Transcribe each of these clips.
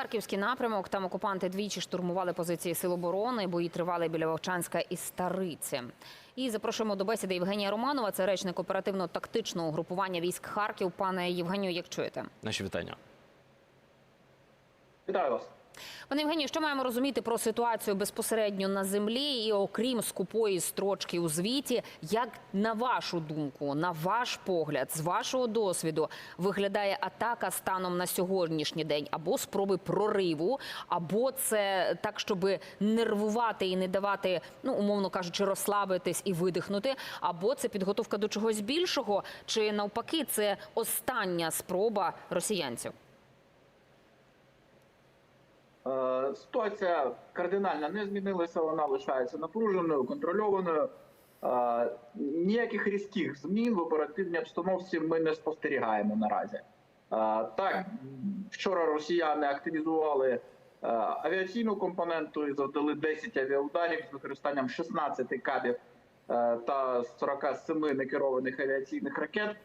Харківський напрямок. Там окупанти двічі штурмували позиції сил оборони. Бої тривали біля Вовчанська і Стариці. І запрошуємо до бесіди Євгенія Романова. Це речник оперативно-тактичного угрупування військ Харків. Пане Євгенію, як чуєте? Наші вітання. Вітаю вас. Пане Євгенію, що маємо розуміти про ситуацію безпосередньо на землі, і окрім скупої строчки у звіті, як на вашу думку, на ваш погляд, з вашого досвіду, виглядає атака станом на сьогоднішній день, або спроби прориву, або це так, щоб нервувати і не давати, ну умовно кажучи, розслабитись і видихнути, або це підготовка до чогось більшого, чи навпаки, це остання спроба росіянців. Е, Ситуація кардинально не змінилася, вона лишається напруженою, контрольованою. Е, Ніяких різких змін в оперативній обстановці ми не спостерігаємо наразі. Е, Так, вчора росіяни активізували авіаційну компоненту і завдали 10 авіаударів з використанням 16 кабів та 47 некерованих авіаційних ракет.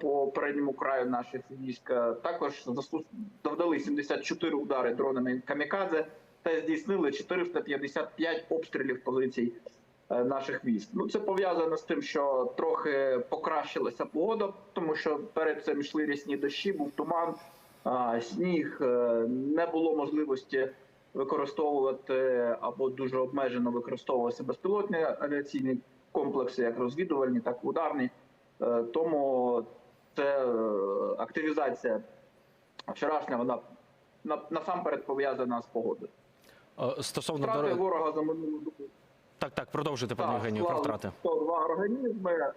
По передньому краю наших військ. Е, Також завдали 74 удари дронами камікадзе та здійснили 455 обстрілів позицій е, наших військ. Ну це пов'язано з тим, що трохи покращилася погода, тому що перед цим йшли рясні дощі, був туман, сніг, е, не було можливості використовувати або дуже обмежено використовувалися безпілотні авіаційні комплекси, як розвідувальні, так і ударні. Е, Тому це е, активізація вчорашня, вона насамперед пов'язана з погодою. Е, Стосовно Втрати до... ворога за минулу добу. так, так, продовжуйте, пане Євгенію, про втрати. 102 організми,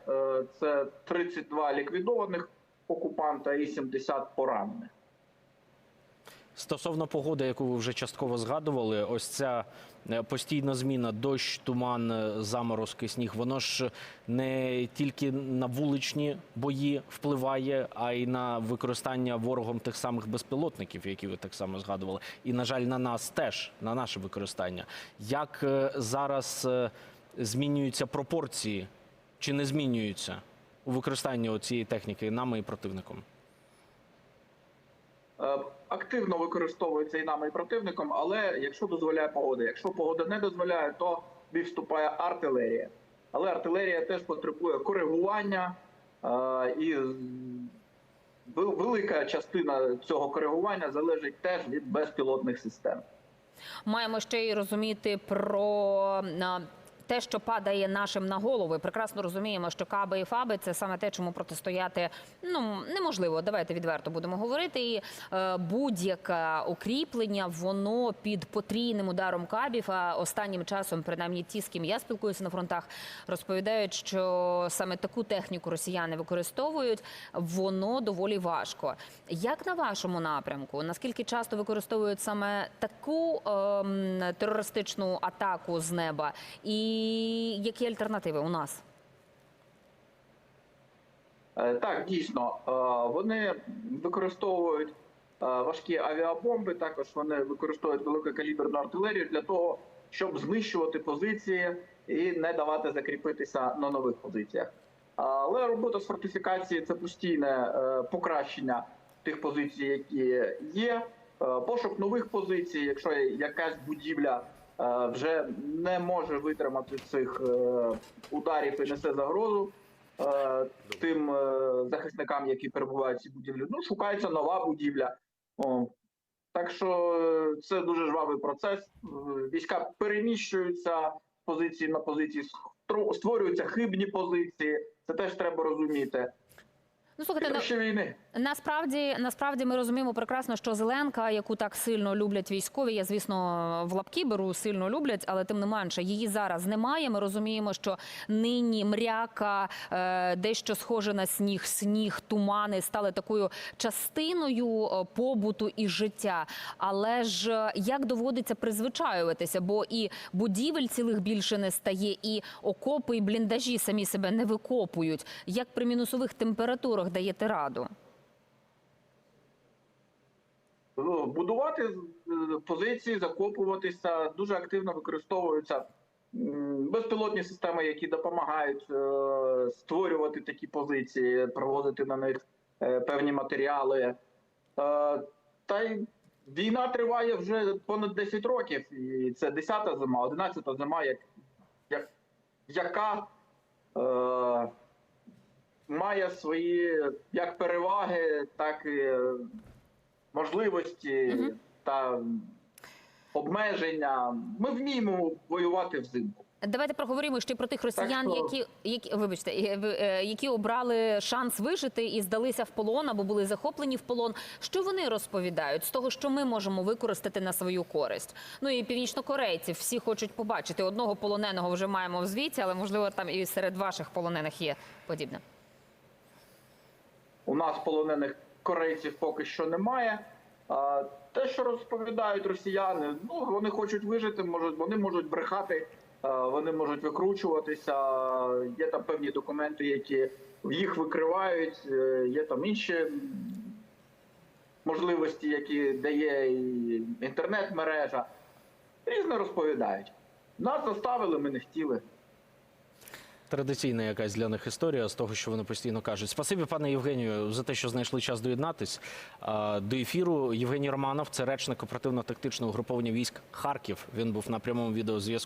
це 32 ліквідованих окупанта і 70 поранених. Стосовно погоди, яку ви вже частково згадували, ось ця е, постійна зміна дощ, туман, е, заморозки, сніг, воно ж не тільки на вуличні бої впливає, а й на використання ворогом тих самих безпілотників, які ви так само згадували. І, на жаль, на нас теж, на наше використання. Як е, зараз змінюються пропорції чи не змінюються у використанні цієї техніки нами і противником? Активно використовується і нами, і противником, але якщо дозволяє погода. Якщо погода не дозволяє, то вступає артилерія. Але артилерія теж потребує коригування, е, і велика частина цього коригування залежить теж від безпілотних систем. Маємо ще й розуміти про те, що падає нашим на голови. Прекрасно розуміємо, що каби і фаби це саме те, чому протистояти ну неможливо. Давайте відверто будемо говорити. І е, будь-яке укріплення, воно під потрійним ударом кабів. А останнім часом, принаймні, ті, з ким я спілкуюся на фронтах, розповідають, що саме таку техніку росіяни використовують. Воно доволі важко. Як на вашому напрямку? Наскільки часто використовують саме таку ем, терористичну атаку з неба? І які альтернативи у нас? Е, Так, дійсно, е, вони використовують е, важкі авіабомби. Також вони використовують великокаліберну артилерію для того, щоб знищувати позиції і не давати закріпитися на нових позиціях. Але робота з фортифікації це постійне покращення тих позицій, які є. Пошук нових позицій, якщо якась будівля вже не може витримати цих е, ударів і несе загрозу е, тим е, захисникам, які перебувають в цій будівлі. Ну, шукається нова будівля. О, так що е, це дуже жвавий процес. Е, Війська переміщуються з позиції на позиції, створюються хибні позиції. Це теж треба розуміти. Ну слухайте, на- війни. Насправді, насправді ми розуміємо прекрасно, що Зеленка, яку так сильно люблять військові, я звісно в лапки беру сильно люблять, але тим не менше її зараз немає. Ми розуміємо, що нині мряка, е, дещо схоже на сніг, сніг, тумани стали такою частиною е, побуту і життя. Але ж е, як доводиться призвичаюватися, бо і будівель цілих більше не стає, і окопи, і бліндажі самі себе не викопують. Як при мінусових температурах даєте раду? Ну, Будувати е, позиції, закопуватися дуже активно використовуються безпілотні системи, які допомагають е, створювати такі позиції, проводити на них е, певні матеріали. Та й Війна триває вже понад 10 років, і це 10-та зима, 11-та зима, як, як, яка має свої як переваги, так і е, можливості Мгм. та обмеження. Ми вміємо воювати взимку. Давайте проговоримо ще про тих росіян, що- які, які вибачте, е, е, які обрали шанс вижити і здалися в полон або були захоплені в полон. Що вони розповідають з того, що ми можемо використати на свою користь? Ну і північнокорейців всі хочуть побачити. Одного полоненого вже маємо в звіті, але можливо там і серед ваших полонених є подібне. У нас полонених корейців поки що немає. Те, що розповідають росіяни, ну вони хочуть вижити, можуть вони можуть брехати, вони можуть викручуватися. Є там певні документи, які їх викривають. е, Є там інші можливості, які дає інтернет-мережа. Різно розповідають. Нас заставили, ми не хотіли. Традиційна якась для них історія з того, що вони постійно кажуть. Спасибі, пане Євгенію, за те, що знайшли час доєднатись до ефіру. Євгеній Романов, це речник оперативно-тактичного угруповання військ Харків. Він був на прямому відеозв'язку.